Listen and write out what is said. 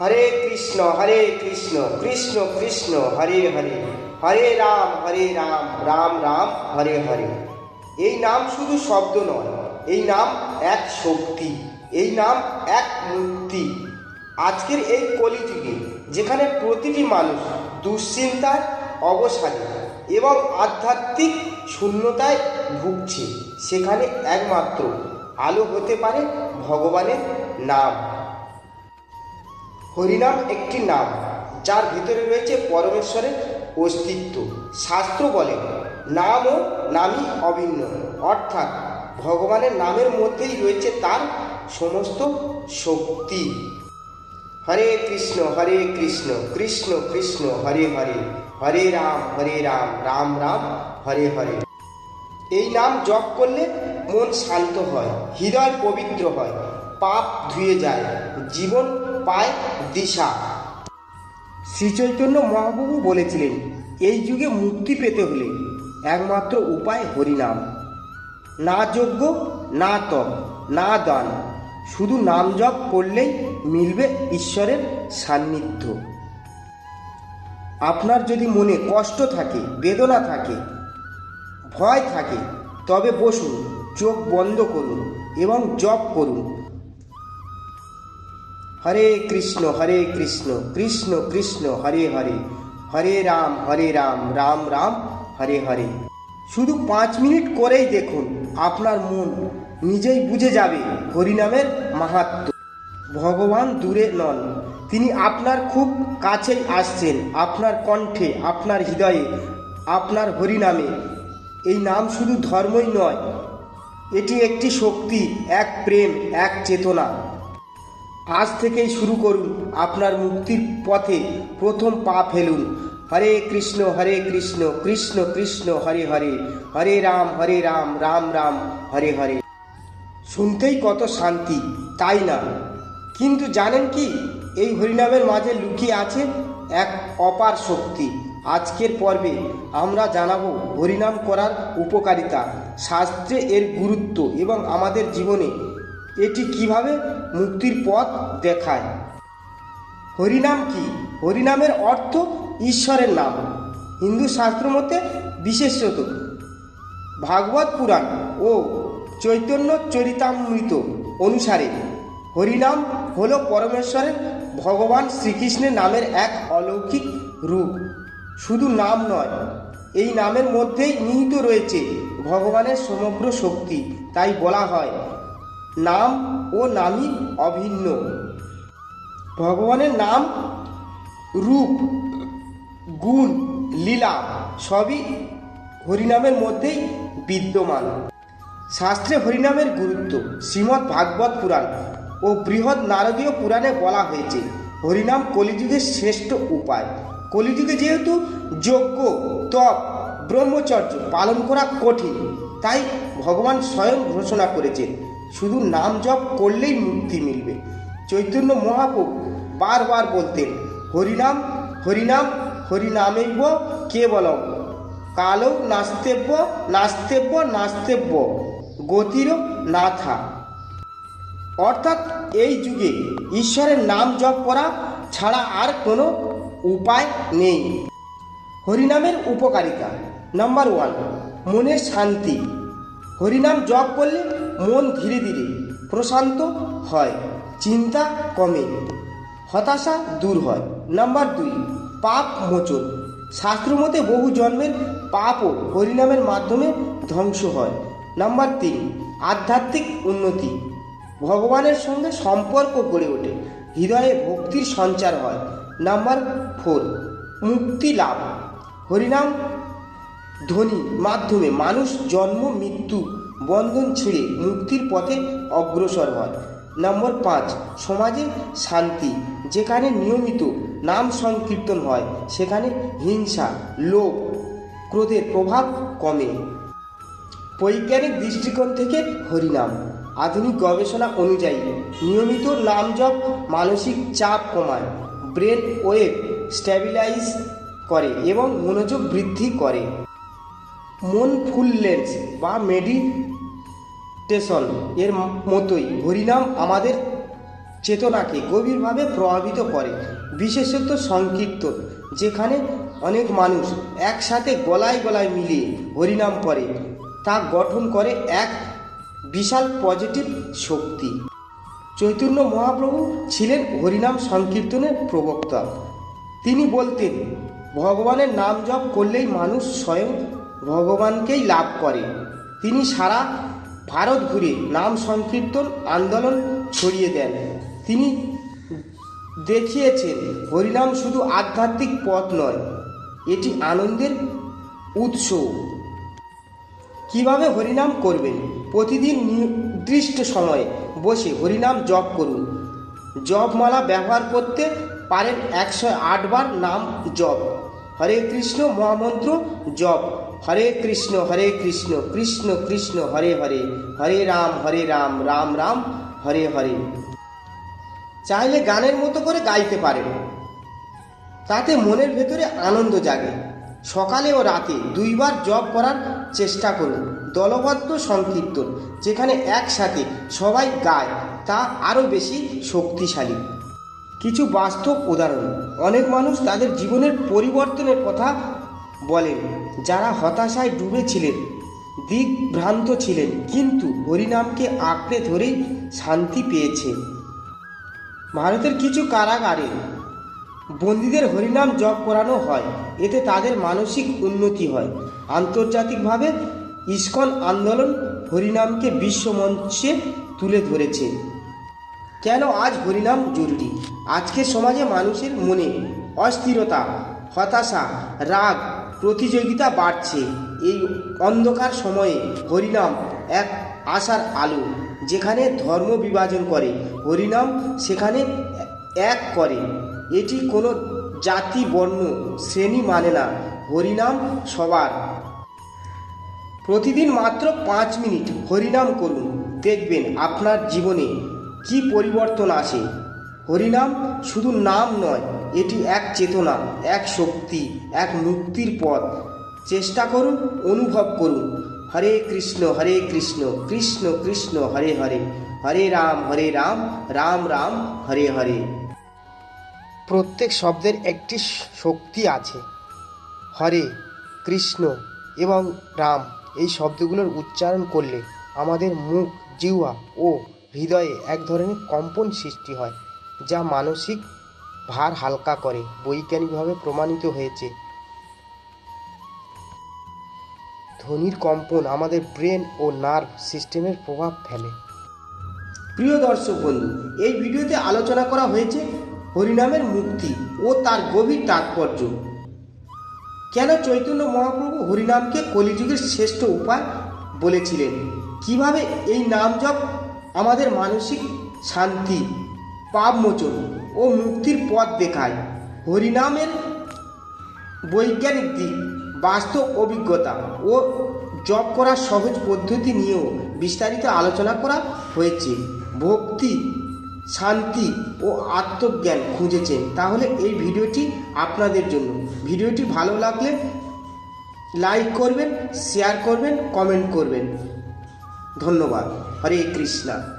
হরে কৃষ্ণ হরে কৃষ্ণ কৃষ্ণ কৃষ্ণ, হরে হরে হরে রাম হরে রাম রাম রাম, হরে হরে। এই নাম শুধু শব্দ নয়, এই নাম এক শক্তি, এই নাম এক মুক্তি। আজকের এই কলিযুগে, যেখানে প্রতিটি মানুষ দুশ্চিন্তায়, অবসাদে এবং আধ্যাত্মিক শূন্যতায় ভুগছে, সেখানে একমাত্র আলো হতে পারে ভগবানের নাম। হরিনাম একটি নাম, যার ভিতরে রয়েছে পরমেশ্বরের অস্তিত্ব। শাস্ত্র বলে, নাম ও নামই অভিন্ন। অর্থাৎ, ভগবানের নামের মধ্যেই রয়েছে তার সমস্ত শক্তি। হরে কৃষ্ণ হরে কৃষ্ণ কৃষ্ণ কৃষ্ণ, হরে হরে। হরে রাম হরে রাম রাম রাম, হরে হরে। এই নাম জপ করলে মন শান্ত হয়, হৃদয় পবিত্র হয়, পাপ ধুয়ে যায়, জীবন পায় দিশা। শ্রীচৈতন্য মহাপ্রভু বলেছিলেন, এই যুগে মুক্তি পেতে হলে একমাত্র উপায় হরিনাম। না যজ্ঞ, না তপ, না দান, শুধু নাম জপ করলেই মিলবে ঈশ্বরের সান্নিধ্য। আপনার যদি মনে কষ্ট থাকে, বেদনা থাকে, ভয় থাকে, তবে বসুন, চোখ বন্ধ করুন এবং জপ করুন। হরে কৃষ্ণ হরে কৃষ্ণ কৃষ্ণ কৃষ্ণ, হরে হরে। হরে রাম হরে রাম রাম রাম, হরে হরে। শুধু পাঁচ মিনিট করেই দেখুন, আপনার মন নিজেই বুঝে যাবে হরিনামের মাহাত্ম। ভগবান দূরে নন। তিনি আপনার খুব কাছেই আসছেন, আপনার কণ্ঠে, আপনার হৃদয়ে, আপনার হরিনামে। এই নাম শুধু ধর্মই নয়, এটি একটি শক্তি, এক প্রেম, এক চেতনা। আজ থেকেই শুরু করুন আপনার মুক্তির পথে প্রথম পা ফেলুন। হরে কৃষ্ণ হরে কৃষ্ণ কৃষ্ণ কৃষ্ণ, হরে হরে। হরে রাম হরে রাম রাম রাম, হরে হরে। শুনতেই কত শান্তি, তাই না? কিন্তু জানেন কি, এই হরিনামের মাঝে লুকিয়ে আছে এক অপার শক্তি। আজকের পর্বে আমরা জানাব হরিনাম করার উপকারিতা, শাস্ত্রে এর গুরুত্ব এবং আমাদের জীবনে এটি কীভাবে মুক্তির পথ দেখায়? হরিনাম কি? হরিনামের অর্থ ঈশ্বরের নাম। হিন্দু শাস্ত্র মতে বিশেষত। ভাগবত পুরাণ ও চৈতন্য চরিতামৃত অনুসারে হরিনাম হল পরমেশ্বরের ভগবান শ্রীকৃষ্ণের নামের এক অলৌকিক রূপ। শুধু নাম নয়, এই নামের মধ্যেই নিহিত রয়েছে ভগবানের সমগ্র শক্তি, তাই বলা হয় নাম ও নামই অভিন্ন। ভগবানের নাম রূপ, গুণ, লীলা সবই হরিনামের মধ্যেই বিদ্যমান। শাস্ত্রে হরিনামের গুরুত্ব শ্রীমদ্ ভাগবত পুরাণ ও বৃহৎ নারদীয় পুরাণে বলা হয়েছে। হরিনাম কলিযুগের শ্রেষ্ঠ উপায়। কলিযুগে যেহেতু যজ্ঞ, তপ, ব্রহ্মচর্য পালন করা কঠিন, তাই ভগবান স্বয়ং ঘোষণা করেছেন শুধু নাম জপ করলেই মুক্তি মিলবে। চৈতন্য মহাপ্রভু বারবার বলতেন, হরিনাম হরিনাম হরিনামেব কেবলম। কালো নাস্তেব্য নাস্তেব্য নাস্তেব্য গতির নাথা অর্থাৎ এই যুগে ঈশ্বরের নাম জপ করা ছাড়া আর কোনো উপায় নেই। হরিনামের উপকারিতা। নাম্বার ওয়ান, মনের শান্তি। হরিনাম জপ করলে মন ধীরে ধীরে প্রশান্ত হয়, চিন্তা কমে, হতাশা দূর হয়। নাম্বার দুই, পাপ মোচন। শাস্ত্রমতে বহু জন্মের পাপও হরিনামের মাধ্যমে ধ্বংস হয়। নাম্বার তিন, আধ্যাত্মিক উন্নতি। ভগবানের সঙ্গে সম্পর্ক গড়ে ওঠে, হৃদয়ে ভক্তির সঞ্চার হয়। নাম্বার ফোর, মুক্তি লাভ। হরিনাম ধ্বনি মাধ্যমে মানুষ জন্ম, মৃত্যু বন্ধন ছেড়ে মুক্তির পথে অগ্রসর হয় নম্বর পাঁচ, সমাজে শান্তি, যেখানে নিয়মিত নাম সংকীর্তন হয়, সেখানে হিংসা, লোভ, ক্রোধের প্রভাব কমে। বৈজ্ঞানিক দৃষ্টিকোণ থেকে হরিনাম। আধুনিক গবেষণা অনুযায়ী নিয়মিত নাম জপ মানসিক চাপ কমায়, ব্রেন ওয়েভ স্ট্যাবিলাইজ করে এবং মনোযোগ বৃদ্ধি করে। ফুললেন্স বা মেডিটেশন এর মতোই হরিনাম আমাদের চেতনাকে গভীরভাবে প্রভাবিত করে, বিশেষত সংকীর্তন যেখানে অনেক মানুষ একসাথে গলায় গলায় মিলিয়ে হরিনাম করে। তা গঠন করে এক বিশাল পজিটিভ শক্তি। চৈতন্য মহাপ্রভু ছিলেন হরিনাম সংকীর্তনের প্রবক্তা। তিনি বলতেন, ভগবানের নাম জপ করলেই মানুষ স্বয়ং ভগবানকেই লাভ করে। তিনি সারা ভারত ঘুরে নাম সংকীর্তন, আন্দোলন ছড়িয়ে দেন। তিনি দেখিয়েছেন, হরিনাম শুধু আধ্যাত্মিক পথ নয়, এটি আনন্দের উৎস কীভাবে হরিনাম করবেন? প্রতিদিন নির্দিষ্ট সময়ে বসে হরিনাম জপ করুন। জপমালা ব্যবহার করতে পারেন একশো বার নাম জপ। হরে কৃষ্ণ মহামন্ত্র জপ। হরে কৃষ্ণ হরে কৃষ্ণ কৃষ্ণ কৃষ্ণ, হরে হরে হরে রাম হরে রাম রাম রাম, হরে হরে। চাইলে গানের মতো করে গাইতে পারেন। তাতে মনের ভেতরে আনন্দ জাগে। সকালে ও রাতে দুইবার জপ করার চেষ্টা করুন। দলবদ্ধ সংকীর্তন, যেখানে একসাথে সবাই গায়, তা আরও বেশি শক্তিশালী। কিছু বাস্তব উদাহরণ। অনেক মানুষ তাদের জীবনের পরিবর্তনের কথা বলেন, যারা হতাশায় ডুবেছিলেন, দিকভ্রান্ত ছিলেন, কিন্তু হরিনামকে আঁকড়ে ধরেই শান্তি পেয়েছে ভারতের কিছু কারাগারে বন্দীদের হরিনাম জপ করানো হয়, এতে তাদের মানসিক উন্নতি হয়। আন্তর্জাতিকভাবে ইস্কন আন্দোলন হরিনামকে বিশ্বমঞ্চে তুলে ধরেছে। কেন আজ হরিনাম জরুরি? আজকের সমাজে মানুষের মনে অস্থিরতা হতাশা, রাগ, প্রতিযোগিতা বাড়ছে। এই অন্ধকার সময়ে হরিনাম এক আশার আলো, যেখানে ধর্ম বিভাজন করে। হরিনাম সেখানে এক করে। এটি কোনো জাতি, বর্ণ, শ্রেণি মানে না। হরিনাম সবার। প্রতিদিন মাত্র পাঁচ মিনিট হরিনাম করুন। দেখবেন আপনার জীবনে কি পরিবর্তন আসে। হরিনাম শুধু নাম নয় এটি এক চেতনা, এক শক্তি, এক মুক্তির পথ। চেষ্টা করুন, অনুভব করুন। হরে কৃষ্ণ হরে কৃষ্ণ কৃষ্ণ কৃষ্ণ, হরে হরে। হরে রাম হরে রাম রাম রাম, হরে হরে। প্রত্যেক শব্দের একটি শক্তি আছে। হরে, কৃষ্ণ এবং রাম এই শব্দগুলোর উচ্চারণ করলে আমাদের মুখ, জিহ্বা ও হৃদয়ে এক ধরনের কম্পন সৃষ্টি হয়, যা মানসিক ভার হালকা করে। বৈজ্ঞানিকভাবে প্রমাণিত হয়েছে। ধ্বনির কম্পন আমাদের ব্রেন ও নার্ভ সিস্টেমের প্রভাব ফেলে। প্রিয় দর্শক বন্ধু, এই ভিডিওতে আলোচনা করা হয়েছে হরিনামের মুক্তি ও তার গভীর তাৎপর্য। কেন চৈতন্য মহাপ্রভু হরিনামকে কলিযুগের শ্রেষ্ঠ উপায় বলেছিলেন? কীভাবে এই নাম জপ আমাদের মানসিক শান্তি পাপমোচন ও মুক্তির পথ দেখায়। হরিনামের বৈজ্ঞানিক দিক বাস্তব অভিজ্ঞতা ও জপ করার সহজ পদ্ধতি নিয়েও বিস্তারিত আলোচনা করা হয়েছে। ভক্তি, শান্তি ও আত্মজ্ঞান খুঁজেছেন। তাহলে এই ভিডিওটি আপনাদের জন্য। ভিডিওটি ভালো লাগলে লাইক করবেন, শেয়ার করবেন, কমেন্ট করবেন। ধন্যবাদ। হরে কৃষ্ণা।